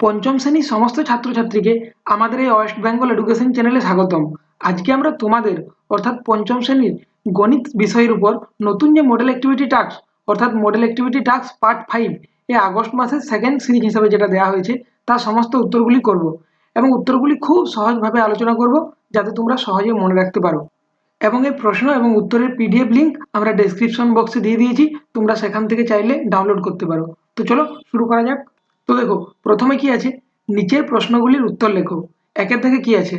পঞ্চম শ্রেণির সমস্ত ছাত্রছাত্রীকে আমাদের এই ওয়েস্ট বেঙ্গল এডুকেশন চ্যানেলে স্বাগতম। আজকে আমরা তোমাদের, অর্থাৎ পঞ্চম শ্রেণির গণিত বিষয়ের উপর নতুন যে মডেল অ্যাক্টিভিটি টাস্ক অর্থাৎ model activity task part five এ আগস্ট মাসের সেকেন্ড সিরিজ হিসাবে যেটা দেওয়া হয়েছে তার সমস্ত উত্তরগুলি করব এবং উত্তরগুলি খুব সহজভাবে আলোচনা করব, যাতে তোমরা সহজে মনে রাখতে পারো। এবং এই প্রশ্ন এবং উত্তরের পিডিএফ লিঙ্ক আমরা ডেসক্রিপশন বক্সে দিয়ে দিয়েছি, তোমরা সেখান থেকে চাইলে ডাউনলোড করতে পারো। তো চলো শুরু করা যাক। তো দেখো, প্রথমে কি আছে? নিচের প্রশ্নগুলির উত্তর লেখো। একের থেকে কি আছে?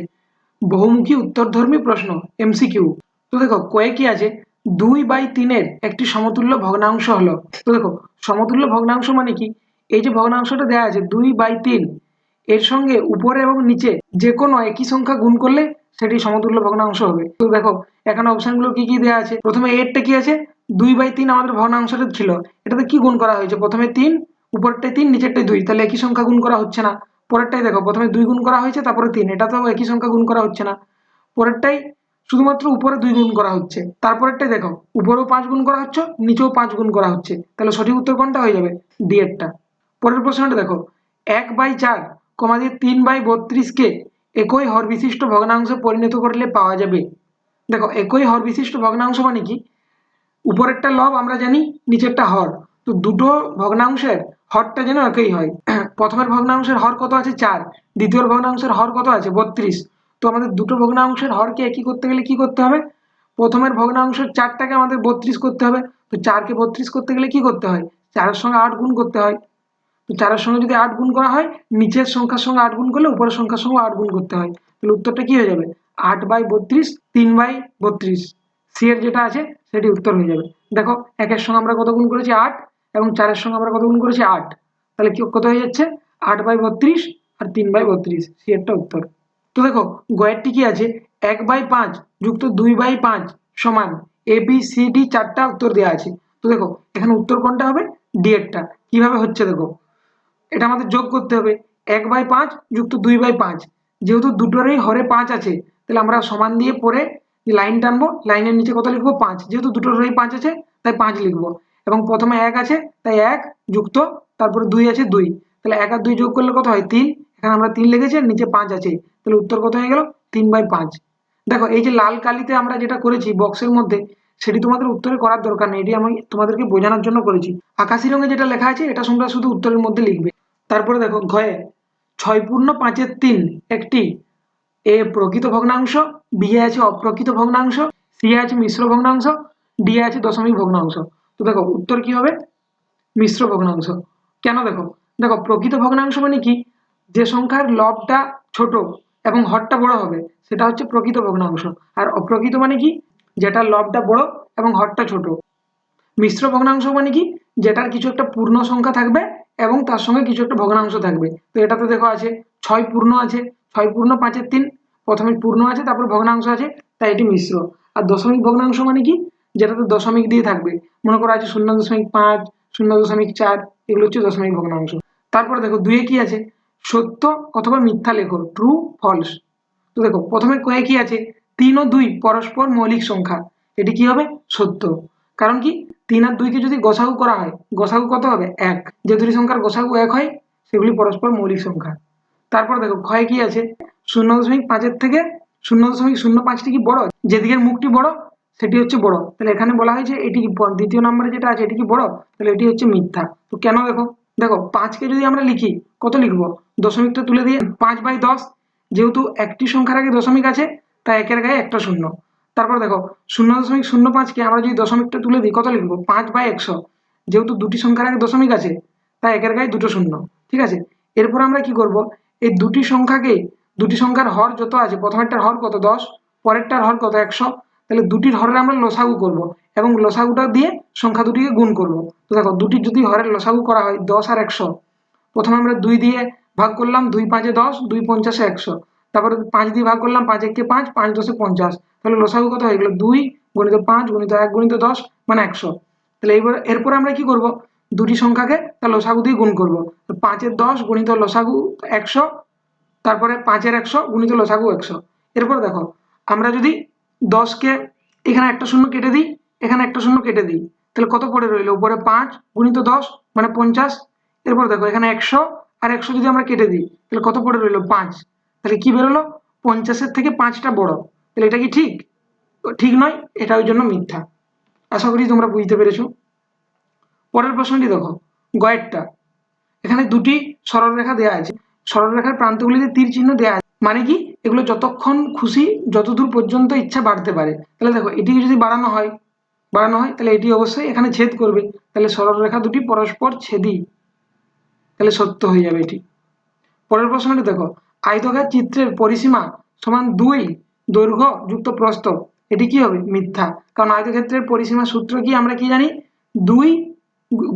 বহুমুখী উত্তরধর্মী প্রশ্ন এমসিকিউ তো দেখো, কয়ে কি আছে? দুই বাই তিনের একটি সমতুল্য ভগ্নাংশ হলো। তো দেখো, সমতুল্য ভগ্নাংশ মানে কি? এই যে ভগ্নাংশটা দেওয়া আছে, দুই বাই তিন, এর সঙ্গে উপরে এবং নিচে যে কোনো একই সংখ্যা গুণ করলে সেটি সমতুল্য ভগ্নাংশ হবে। তো দেখো, এখানে অপশনগুলো কি কি দেওয়া আছে? প্রথমে এরটা কি আছে? দুই বাই তিন আমাদের ভগ্নাংশটা ছিল। এটাতে কি গুণ করা হয়েছে? প্রথমে তিন উপরটায় তিন নিচেরটায় দুই। তাহলে একই সংখ্যা গুণ করা হচ্ছে না। পরেরটাই দেখো, প্রথমে দুই গুণ করা হয়েছে, তারপরে তিন। এটা তো একই সংখ্যা গুণ করা হচ্ছে না। পরেরটাই শুধুমাত্র উপরে দুই গুণ করা হচ্ছে। তারপরেরটাই দেখো, উপরেও পাঁচ গুণ করা হচ্ছে, নিচেও পাঁচ গুণ করা হচ্ছে। তাহলে সঠিক উত্তর কোনটা হয়ে যাবে? ডি এরটা পরের প্রশ্নটা দেখো, এক বাই চার কমা দিয়ে তিন বাই বত্রিশকে একই হর বিশিষ্ট ভগ্নাংশে পরিণত করলে পাওয়া যাবে। দেখো, একই হর বিশিষ্ট ভগ্নাংশ মানে কি? উপরেরটা লব আমরা জানি, নিচেরটা হর। তো দুটো ভগ্নাংশের হরটা যেন একই হয়। প্রথমের ভগ্নাংশের হর কত আছে? চার। দ্বিতীয় ভগ্নাংশের হর কত আছে? বত্রিশ। তো আমাদের দুটো ভগ্নাংশের হরকে একই করতে গেলে কি করতে হবে? প্রথমের ভগ্নাংশের চারটাকে আমাদের বত্রিশ করতে হবে। তো চারকে বত্রিশ করতে গেলে কি করতে হয়? চারের সঙ্গে আট গুণ করতে হয়। তো চারের সঙ্গে যদি আট গুণ করা হয়, নিচের সংখ্যার সঙ্গে আট গুণ করলে উপরের সংখ্যার সঙ্গে আট গুণ করতে হয়। তাহলে উত্তরটা কি হয়ে যাবে? আট বাই বত্রিশ, তিন বাই বত্রিশ। সি এর যেটা আছে, সেটি উত্তর হয়ে যাবে। দেখো, একের সঙ্গে আমরা কত গুণ করেছি? আট। এবং চারের সঙ্গে আমরা কত গুণ করেছি? আট। তাহলে কি কত হয়ে যাচ্ছে? আট বাই বত্রিশ আর তিন বাই বত্রিশ। সি এরটা উত্তর। তো দেখো গয়েরটি কি আছে। এক বাই পাঁচ যুক্ত দুই বাই পাঁচ সমান এ বি সি ডি চারটা উত্তর দেওয়া আছে। তো দেখো, এখানে উত্তর কোনটা হবে? ডি এরটা কীভাবে হচ্ছে দেখো? এটা আমাদের যোগ করতে হবে। এক বাই পাঁচ যুক্ত দুই বাই পাঁচ। যেহেতু দুটোরই হরে পাঁচ আছে, তাহলে আমরা সমান দিয়ে পরে লাইন টানবো, লাইনের নিচে কত লিখব? পাঁচ। যেহেতু দুটোর হরেই পাঁচ আছে, তাই পাঁচ লিখব। এবং প্রথমে এক আছে, তাই এক যুক্ত, তারপরে দুই আছে দুই। তাহলে এক আর দুই যোগ করলে কত হয়? তিন। এখানে আমরা তিন আর নিচে পাঁচ আছে। তাহলে উত্তর কত হয়ে গেল? তিন বাই পাঁচ। দেখো, এই যে লাল কালিতে আমরা যেটা করেছি বক্সের মধ্যে, সেটি তোমাদের উত্তরে করার দরকার নেই। এটি আমি তোমাদেরকে বোঝানোর জন্য করেছি। আকাশি রঙে যেটা লেখা আছে, এটা তোমরা শুধু উত্তরের মধ্যে লিখবে। তারপরে দেখো, ঘয়ে, ছয় পূর্ণ পাঁচের তিন, একটি। এ প্রকৃত ভগ্নাংশ, বি আছে অপ্রকৃত ভগ্নাংশ, সি আছে মিশ্র ভগ্নাংশ, ডি আছে দশমিক ভগ্নাংশ। তো দেখো, উত্তর কি হবে? মিশ্র ভগ্নাংশ। কেন দেখো? দেখো, প্রকৃত ভগ্নাংশ মানে কি? যে সংখ্যার লবটা ছোট এবং হরটা বড় হবে, সেটা হচ্ছে প্রকৃত ভগ্নাংশ। আর অপ্রকৃত মানে কি? যেটার লবটা বড় এবং হরটা ছোট। মিশ্র ভগ্নাংশ মানে কি? যেটার কিছু একটা পূর্ণ সংখ্যা থাকবে এবং তার সঙ্গে কিছু একটা ভগ্নাংশ থাকবে। তো এটাতে দেখো আছে, ছয় পূর্ণ আছে, ছয় পূর্ণ পাঁচের তিন। প্রথমে পূর্ণ আছে, তারপর ভগ্নাংশ আছে, তাই এটি মিশ্র। আর দশমিক ভগ্নাংশ মানে কি? যেটাতে দশমিক দিয়ে থাকবে। মনে করো আছে শূন্য দশমিক পাঁচ, শূন্য দশমিক চার, এগুলো হচ্ছে দশমিক ভগ্নাংশ। তারপরে দেখো দুয়ে কি আছে? সত্য অথবা মিথ্যা লেখো ট্রু ফলস তো দেখো, প্রথমে কয়ে কি আছে? তিন ও দুই পরস্পর মৌলিক সংখ্যা। এটি কি হবে? সত্য। কারণ কি? তিন আর দুইকে যদি গসাগু করা হয়, গসাগু কত হবে? এক। যে দুটি সংখ্যার গসাগু এক হয়, সেগুলি পরস্পর মৌলিক সংখ্যা। তারপর দেখো, ক্ষয় কি আছে? শূন্য দশমিক পাঁচের থেকে শূন্য দশমিক শূন্য পাঁচটি কি বড়? যেদিকের মুখটি বড় সেটি হচ্ছে বড়। তাহলে এখানে বলা হয়েছে এটি কি দ্বিতীয় নম্বরে যেটা আছে, এটি কি বড়? তাহলে এটি হচ্ছে মিথ্যা। তো কেন দেখো? দেখো পাঁচকে যদি আমরা লিখি, কত লিখব? দশমিকটা তুলে দিয়ে পাঁচ বাই দশ, যেহেতু একটি সংখ্যার আগে দশমিক আছে, তাই একের গায়ে একটা শূন্য। তারপর দেখো, শূন্য দশমিক শূন্য পাঁচকে আমরা যদি দশমিকটা তুলে দিই, কত লিখব? পাঁচ বাই একশো। যেহেতু দুটি সংখ্যার আগে দশমিক আছে, তাই একের গায়ে দুটো শূন্য। ঠিক আছে? এরপর আমরা কি করব? এই দুটি সংখ্যাকে দুটি সংখ্যার হর যত আছে, প্রথমেরটার হর কত? দশ, পরেরটার হর কত? একশো। তাহলে দুটির হরের আমরা লসাগু করব এবং লসাগুটা দিয়ে সংখ্যা দুটিকে গুণ করব। তো দেখো দুটির যদি হরের লসাগু করা হয় দশ আর একশো, প্রথমে আমরা দুই দিয়ে ভাগ করলাম, দুই পাঁচে দশ, দুই পঞ্চাশে একশো। তারপরে পাঁচ দিয়ে ভাগ করলাম, পাঁচ একে পাঁচ পাঁচ দশে পঞ্চাশ। তাহলে লসাগু কত হয়ে গেলো? দুই গণিত পাঁচ, গণিত এক, গণিত দশ মানে একশো। তাহলে এইবার এরপরে আমরা কি করব? দুটি সংখ্যাকে তার লসাগু দিয়ে গুণ করব। তো পাঁচের দশ গণিত লসাগু একশো, তারপরে পাঁচের একশো গুণিত লসাগু একশো। এরপর দেখো, আমরা যদি দশকে এখানে একটা শূন্য কেটে দিই, এখানে একটা শূন্য কেটে দিই। তাহলে কত পড়ে রইল? উপরে পাঁচ গুণিত দশ মানে পঞ্চাশ। এরপর দেখো, এখানে একশো আর একশো যদি আমরা কেটে দিই, তাহলে কত পড়ে রইল? পাঁচ। তাহলে কি বেরোলো? পঞ্চাশের থেকে পাঁচটা বড়। তাহলে এটা কি ঠিক? ঠিক নয়, এটা ওই জন্য মিথ্যা। আশা করি তোমরা বুঝতে পেরেছ। পরের প্রশ্নটি দেখো, গয়েরটা। এখানে দুটি সরলরেখা দেওয়া আছে। সরলরেখার প্রান্তগুলিতে তীর চিহ্ন দেওয়া আছে। মানে কি? এগুলো যতক্ষণ খুশি, যতদূর পর্যন্ত ইচ্ছা বাড়তে পারে। তাহলে দেখো, এটিকে যদি বাড়ানো হয় বাড়ানো হয়, তাহলে এটি অবশ্যই এখানে ছেদ করবে। তাহলে সরলরেখা দুটি পরস্পর ছেদি তাহলে সত্য হয়ে যাবে এটি। পরের প্রশ্নটি দেখো আয়তকার চিত্রের পরিসীমা সমান দুই দৈর্ঘ্য যুক্ত প্রস্থ। এটি কি হবে? মিথ্যা। কারণ আয়তক্ষেত্রের পরিসীমা সূত্র কি আমরা কি জানি? দুই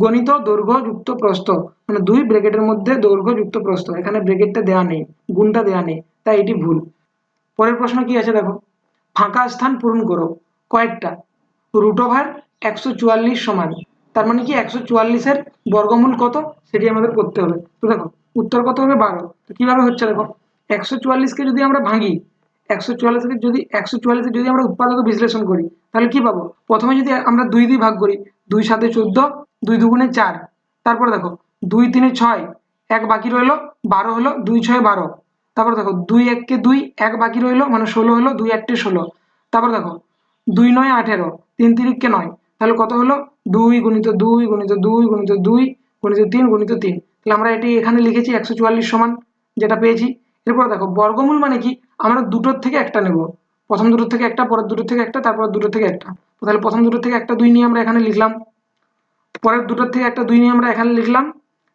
গণিত দৈর্ঘ্য যুক্ত প্রস্থ। মানে দুই ব্রেকেটের মধ্যে দৈর্ঘ্য যুক্ত প্রস্থ। এখানে ব্রেকেটটা দেওয়া নেই, গুণটা দেওয়া নেই। তাই এটি ভুল। পরের প্রশ্ন কি আছে দেখো? ফাঁকা স্থান পূরণ করো, কয়েকটা। রুট ওভার একশো চুয়াল্লিশ সমান। তার মানে কি একশো চুয়াল্লিশের বর্গমূল কত? সেটি আমাদের করতে হবে। তো দেখো, উত্তর কত হবে? বারো। তো কীভাবে হচ্ছে দেখো? একশো চুয়াল্লিশকে যদি আমরা ভাঙি, একশো চুয়াল্লিশকে যদি, একশো চুয়াল্লিশে যদি আমরা উৎপাদক বিশ্লেষণ করি, তাহলে কি পাবো? প্রথমে যদি আমরা দুই দিয়ে ভাগ করি, দুই সাথে চোদ্দ, দুই দুগুণে চার। তারপর দেখো, দুই তিনে ছয়, এক বাকি রইল বারো হলো দুই ছয় বারো। তারপর দেখো দুই এককে দুই, এক বাকি রইল মানে ষোলো হলো, দুই একটে ষোলো। তারপর দেখো দুই নয়, আঠেরো, তিন তিরিককে নয়। তাহলে কত হলো? দুই গুণিত দুই গুণিত দুই গুণিত দুই গুণিত তিন গুণিত তিন। তাহলে আমরা এটি এখানে লিখেছি একশো চুয়াল্লিশ সমান যেটা পেয়েছি। এরপর দেখো বর্গমূল মানে কি? আমরা দুটোর থেকে একটা নেব। প্রথম দুটোর থেকে একটা, পরের দুটোর থেকে একটা, তারপর দুটোর থেকে একটা। তাহলে প্রথম দুটোর থেকে একটা দুই নিয়ে আমরা এখানে লিখলাম। পরের দুটোর থেকে একটা দুই নিয়ে আমরা এখানে লিখলাম।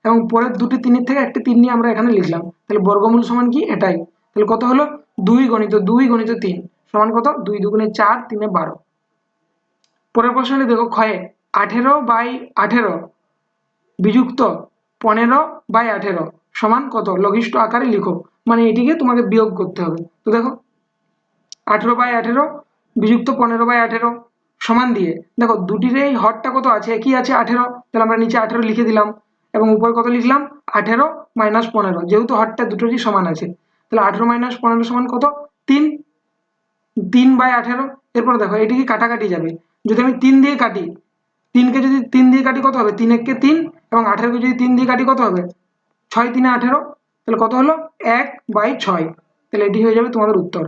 এবং পরের দুটি তিনের থেকে একটি তিন নিয়ে আমরা এখানে লিখলাম। তাহলে বর্গমূল সমান কি? এটাই। তাহলে কত হলো? দুই গণিত দুই গণিত তিন। সমান কত? দুই দুগুণে চার, তিনে বারো। পরের প্রশ্নটি দেখো, ক্ষয়ে আঠেরো বাই আঠেরো বিযুক্ত পনেরো বাই আঠেরো সমান কত? লঘিষ্ঠ আকারে লিখো। মানে এটিকে তোমাকে বিয়োগ করতে হবে। তো দেখো, আঠেরো বাই আঠেরো বিযুক্ত পনেরো বাই আঠেরো সমান দিয়ে। দেখো, দুটির এই হরটা কত আছে? একই আছে আঠেরো। তাহলে আমরা নিচে আঠেরো লিখে দিলাম। এবং উপরে কত লিখলাম? আঠেরো মাইনাস পনেরো। যেহেতু হরটা দুটোরই সমান আছে। তাহলে আঠেরো মাইনাস পনেরো সমান কত? তিন। তিন বাই আঠেরো। এরপর দেখো, এটি কি কাটাকাটি যাবে? যদি আমি তিন দিয়ে কাটি, তিনকে যদি তিন দিয়ে কাটি কত হবে? তিন এককে তিন এবং আঠেরোকে যদি তিন দিয়ে কাটি কত হবে? ছয় তিনে আঠেরো। তাহলে কত হলো? এক বাই ছয়। তাহলে এটি হয়ে যাবে তোমাদের উত্তর।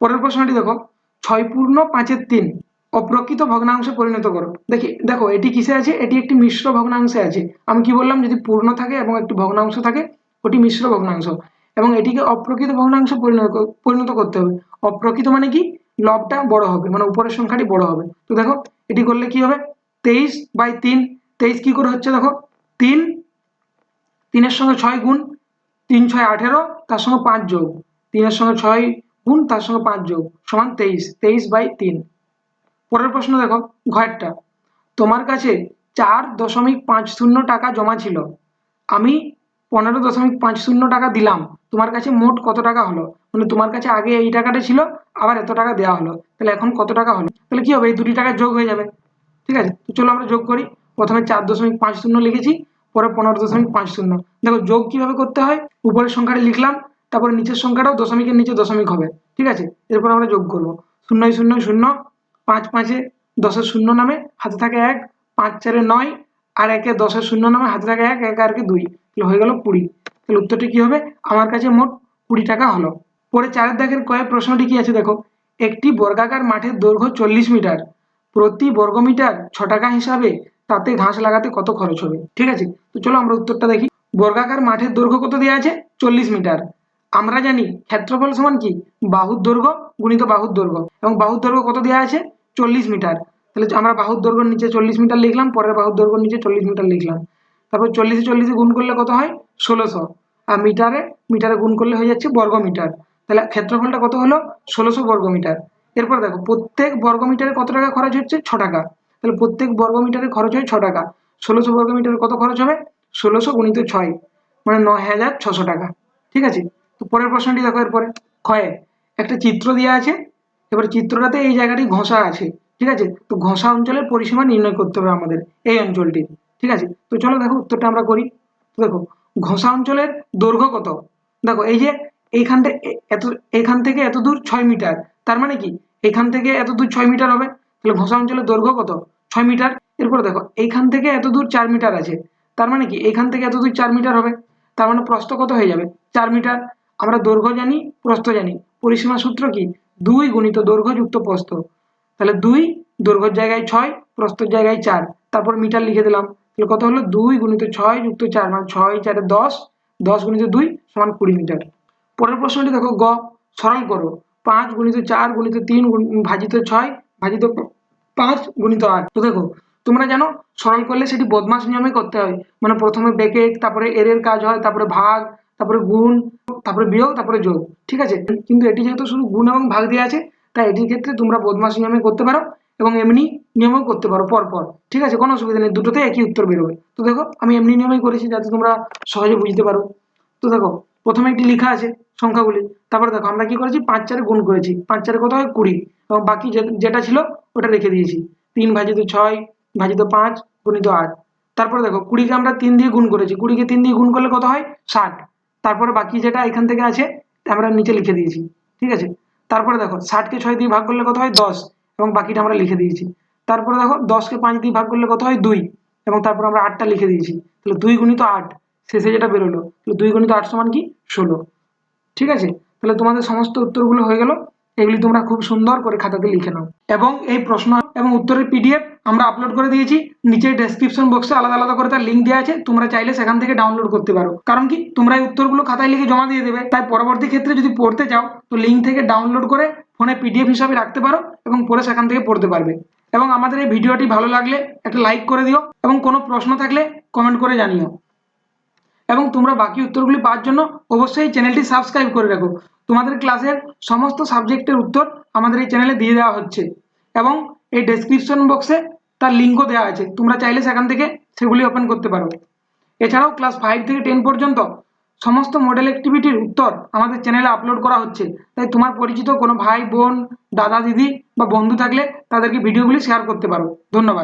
পরের প্রশ্নটি দেখো। ছয় পূর্ণ পাঁচের তিন। অপ্রকৃত ভগ্নাংশে পরিণত করো। দেখি, দেখো, এটি কিসে আছে? এটি একটি মিশ্র ভগ্নাংশে আছে। আমি কি বললাম? যদি পূর্ণ থাকে এবং একটি ভগ্নাংশ থাকে, ওটি মিশ্র ভগ্নাংশ। এবং এটিকে অপ্রকৃত ভগ্নাংশ পরিণত পরিণত করতে হবে। অপ্রকৃত মানে কি? লবটা বড় হবে মানে উপরের সংখ্যাটি বড় হবে। তো দেখো, এটি করলে কি হবে? তেইশ বাই তিন। তেইশ কি করে হচ্ছে দেখো? তিন। তিনের সঙ্গে ছয় গুণ তিন ছয় আঠেরো, তার সঙ্গে পাঁচ যোগ। তিনের সঙ্গে ছয় গুণ, তার সঙ্গে পাঁচ যোগ। সমান তেইশ। তেইশ বাই তিন। পরের প্রশ্ন দেখো ঘয়েরটা তোমার কাছে চার দশমিক পাঁচ শূন্য টাকা জমা ছিল। আমি পনেরো দশমিক পাঁচ শূন্য টাকা দিলাম। তোমার কাছে মোট কত টাকা হলো? মানে তোমার কাছে আগে এই টাকাটা ছিল, আবার এত টাকা দেওয়া হলো। তাহলে এখন কত টাকা হলো? তাহলে কি হবে? এই দুটি টাকা যোগ হয়ে যাবে। ঠিক আছে? তো চলো আমরা যোগ করি। প্রথমে চার দশমিক পাঁচ শূন্য লিখেছি, পরে পনেরো দশমিক পাঁচ শূন্য। দেখো, যোগ কীভাবে করতে হয়? উপরের সংখ্যাটা লিখলাম, তারপরে নিচের সংখ্যাটাও দশমিকের নিচে দশমিক হবে। ঠিক আছে? এরপর আমরা যোগ করব। শূন্য শূন্য শূন্য পাঁচ পাঁচে দশের শূন্য নামে, হাতে থাকে এক, পাঁচ চারে নয়, আর একে দশের শূন্য নামে, হাতে থাকে এক এক, আর কে দুই। তাহলে হয়ে গেল কুড়ি। তাহলে উত্তরটি কি হবে? আমার কাছে মোট কুড়ি টাকা হলো। পরে চারের দাগের কয়েক প্রশ্নটি কি আছে দেখো? একটি বর্গাকার মাঠের দৈর্ঘ্য চল্লিশ মিটার। প্রতি বর্গ মিটার ছ টাকা হিসাবে তাতে ঘাস লাগাতে কত খরচ হবে? ঠিক আছে? তো চলো আমরা উত্তরটা দেখি। বর্গাকার মাঠের দৈর্ঘ্য কত দেওয়া আছে? চল্লিশ মিটার। আমরা জানি ক্ষেত্রফল সমান কি? বাহুর দৈর্ঘ্য গুণিত বাহুর দৈর্ঘ্য। এবং বাহুর দৈর্ঘ্য কত দেওয়া আছে? চল্লিশ মিটার। তাহলে আমরা বাহুর দৈর্ঘ্যের নিচে চল্লিশ মিটার লিখলাম, পরের বাহুর দৈর্ঘ্যের নিচে চল্লিশ মিটার লিখলাম। তারপর চল্লিশে চল্লিশে গুণ করলে কত হয়? ষোলোশো। আর মিটারে মিটারে গুণ করলে হয়ে যাচ্ছে বর্গ মিটার তাহলে ক্ষেত্রফলটা কত হলো? ষোলোশো বর্গ মিটার এরপর দেখো, প্রত্যেক বর্গ মিটারে কত টাকা খরচ হচ্ছে? ছ টাকা। তাহলে প্রত্যেক বর্গ মিটারে খরচ হয় ছ টাকা। ষোলোশো বর্গ মিটারে কত খরচ হবে? ষোলোশো গুণিত ছয় মানে নয় হাজার ছশো টাকা। ঠিক আছে? তো পরের প্রশ্নটি দেখো এরপরে। ক্ষয়ে, একটা চিত্র দেওয়া আছে। এবার চিত্রটাতে এই জায়গাটি ঘষা আছে, ঠিক আছে? তো ঘষা অঞ্চলের পরিসীমা নির্ণয় করতে হবে আমাদের এই অঞ্চলটি ঠিক আছে? তো চলো দেখো, উত্তরটা আমরা করি। দেখো, ঘষা অঞ্চলের দৈর্ঘ্য কত? দেখো, এই যে এইখানটা এত এখান থেকে এত দূর ছয় মিটার, তার মানে কি? এখান থেকে এত দূর ছয় মিটার হবে, তাহলে ঘষা অঞ্চলের দৈর্ঘ্য কত? ছয় মিটার। এরপর দেখো, এইখান থেকে এত দূর চার মিটার আছে, তার মানে কি? এখান থেকে এত দূর চার মিটার হবে, তার মানে প্রস্থ কত হয়ে যাবে? চার মিটার। আমরা দৈর্ঘ্য জানি, প্রস্থ জানি। পরিসীমা সূত্র কি? দুই গুণিত দৈর্ঘ্য যুক্ত প্রস্থ। তাহলে দুই দৈর্ঘ্যর জায়গায় ছয়, প্রস্থের জায়গায় চার। তারপর মিটার লিখে দিলাম। তাহলে কত হলো? দুই গুণিত ছয় যুক্ত চার মানে ছয় চারে দশ দশ গুণিত দুই সমান কুড়ি মিটার। পরের প্রশ্নটি দেখো গ, সরল করো। পাঁচ গুণিত চার গুণিত তিন ভাজিত ছয়, ভাজিত পাঁচ গুণিত আট। তো দেখো, তোমরা জানো, সরল করলে সেটি বদমাস নিয়মে করতে হয়। মানে প্রথমে ব্যাকেট তারপরে এর কাজ হয়, তারপরে ভাগ তারপরে গুণ, তারপরে বিয়োগ, তারপরে যোগ, ঠিক আছে? কিন্তু এটি যেহেতু শুধু গুণ এবং ভাগ দিয়ে আছে, তাই এটির ক্ষেত্রে তোমরা বদমাস নিয়মে করতে পারো এবং এমনি নিয়মেও করতে পারো পর পর ঠিক আছে? কোনো অসুবিধা নেই দুটোতে একই উত্তর বেরোবে। তো দেখো, আমি এমনি নিয়মেই করেছি যাতে তোমরা সহজে বুঝতে পারো। তো দেখো, প্রথমে একটি লেখা আছে সংখ্যাগুলি, তারপরে দেখো, আমরা কি করেছি? পাঁচ চারে গুণ করেছি, পাঁচ চারে কত হয়? কুড়ি। এবং বাকি যেটা ছিল, ওটা রেখে দিয়েছি। তিন ভাজিত ছয় ভাজিত পাঁচ গুণিত আট। তারপরে দেখো, কুড়িকে আমরা তিন দিয়ে গুণ করেছি। কুড়িকে তিন দিয়ে গুণ করলে কত হয়? ষাট। তারপরে বাকি যেটা এখান থেকে আছে আমরা নিচে লিখে দিয়েছি। ঠিক আছে? তারপরে দেখো ষাটকে ছয় দিয়ে ভাগ করলে কত হয়? দশ। এবং বাকিটা আমরা লিখে দিয়েছি। তারপরে দেখো দশকে পাঁচ দিয়ে ভাগ করলে কত হয়? দুই। এবং তারপর আমরা আটটা লিখে দিয়েছি। তাহলে দুই গুণিত আট, শেষে যেটা বেরোলো, তাহলে দুই গুণিত আট সমান কি? ষোলো। ঠিক আছে? তাহলে তোমাদের সমস্ত উত্তরগুলো হয়ে গেল। এগুলি তোমরা খুব সুন্দর করে খাতাতে লিখে নাও। এবং এই প্রশ্ন এবং উত্তরের পিডিএফ আমরা আপলোড করে দিয়েছি নিচে ডেসক্রিপশন বক্সে আলাদা আলাদা করে তার লিঙ্ক দেওয়া আছে, তোমরা চাইলে সেখান থেকে ডাউনলোড করতে পারো। কারণ কি, তোমরা এই উত্তরগুলো খাতায় লিখে জমা দিয়ে দেবে, তাই পরবর্তী ক্ষেত্রে যদি পড়তে চাও, তো লিঙ্ক থেকে ডাউনলোড করে ফোনে পিডিএফ হিসাবে রাখতে পারো এবং পরে সেখান থেকে পড়তে পারবে। এবং আমাদের এই ভিডিওটি ভালো লাগলে একটা লাইক করে দিও, এবং কোনো প্রশ্ন থাকলে কমেন্ট করে জানিও। এবং তোমরা বাকি উত্তরগুলি পাওয়ার জন্য অবশ্যই চ্যানেলটি সাবস্ক্রাইব করে রাখো। তোমাদের ক্লাসের সমস্ত সাবজেক্টের উত্তর আমাদের এই চ্যানেলে দিয়ে দেওয়া হচ্ছে। এবং এই ডেসক্রিপশন বক্সে তার লিঙ্কও দেওয়া আছে তোমরা চাইলে সেখান থেকে সেগুলি ওপেন করতে পারো। এছাড়াও ক্লাস ফাইভ থেকে টেন পর্যন্ত সমস্ত মডেল অ্যাক্টিভিটির উত্তর আমাদের চ্যানেলে আপলোড করা হচ্ছে। তাই তোমার পরিচিত কোনো ভাই, বোন, দাদা, দিদি বা বন্ধু থাকলে তাদেরকে ভিডিওগুলি শেয়ার করতে পারো। ধন্যবাদ।